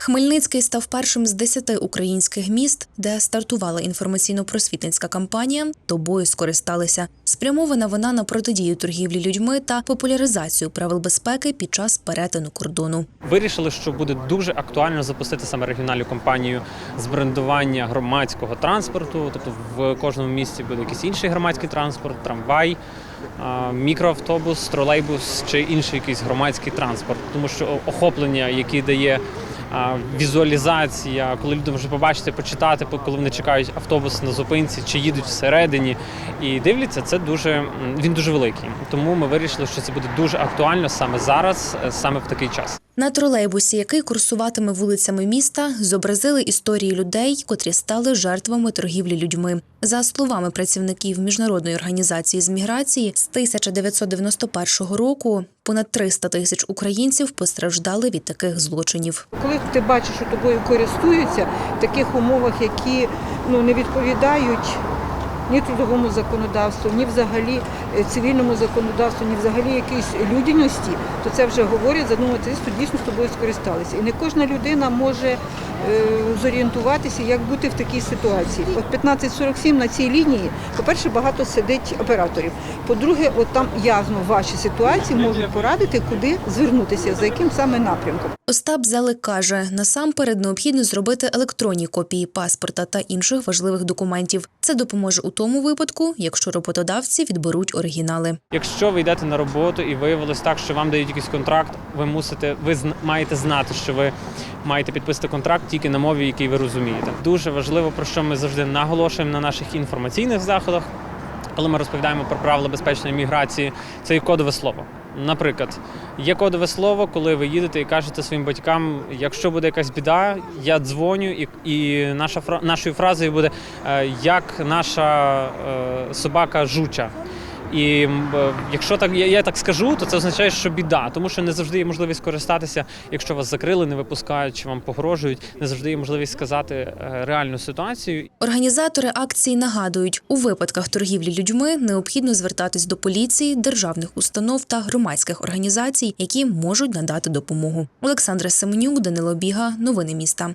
Хмельницький став першим з десяти українських міст, де стартувала інформаційно-просвітницька кампанія. Тобою скористалися. Спрямована вона на протидію торгівлі людьми та популяризацію правил безпеки під час перетину кордону. Вирішили, що буде дуже актуально запустити саме регіональну кампанію з брендування громадського транспорту. Тобто в кожному місті буде якийсь інший громадський транспорт, трамвай, мікроавтобус, тролейбус чи інший якийсь громадський транспорт. Тому що охоплення, яке дає візуалізація, коли люди можуть побачити, почитати, коли вони чекають автобус на зупинці чи їдуть всередині і дивляться, це дуже він дуже великий. Тому ми вирішили, що це буде дуже актуально саме зараз, е, саме в такий час. На тролейбусі, який курсуватиме вулицями міста, зобразили історії людей, котрі стали жертвами торгівлі людьми. За словами працівників міжнародної організації з міграції, з 1991 року понад 300 тисяч українців постраждали від таких злочинів. Коли ти бачиш, що тобою користуються в таких умовах, які ну, не відповідають ні трудовому законодавству, ні взагалі е, цивільному законодавству, ні взагалі якоїсь людяності, то це вже говорять, задумати, що дійсно з тобою скористалися. І не кожна людина може е, зорієнтуватися, як бути в такій ситуації. От 1547 на цій лінії, по-перше, багато сидить операторів. По-друге, от там явно в вашій ситуації можуть порадити, куди звернутися, за яким саме напрямком. Остап Зелик каже, насамперед необхідно зробити електронні копії паспорта та інших важливих документів. Це допоможе у тому випадку, якщо роботодавці відберуть оригінали. Якщо ви йдете на роботу і виявилось так, що вам дають якийсь контракт, ви мусите, ви маєте знати, що ви маєте підписати контракт тільки на мові, який ви розумієте. Дуже важливо, про що ми завжди наголошуємо на наших інформаційних заходах, коли ми розповідаємо про правила безпечної міграції, це є кодове слово. Наприклад, є кодове слово, коли ви їдете і кажете своїм батькам, якщо буде якась біда, я дзвоню, і, і наша нашою фразою буде е, як наша е, собака жуча. І якщо так я, я так скажу, то це означає, що біда, тому що не завжди є можливість користатися, якщо вас закрили, не випускають чи вам погрожують, не завжди є можливість сказати е, реальну ситуацію. Організатори акції нагадують, у випадках торгівлі людьми необхідно звертатись до поліції, державних установ та громадських організацій, які можуть надати допомогу. Олександра Семенюк, Данило Біга, новини міста.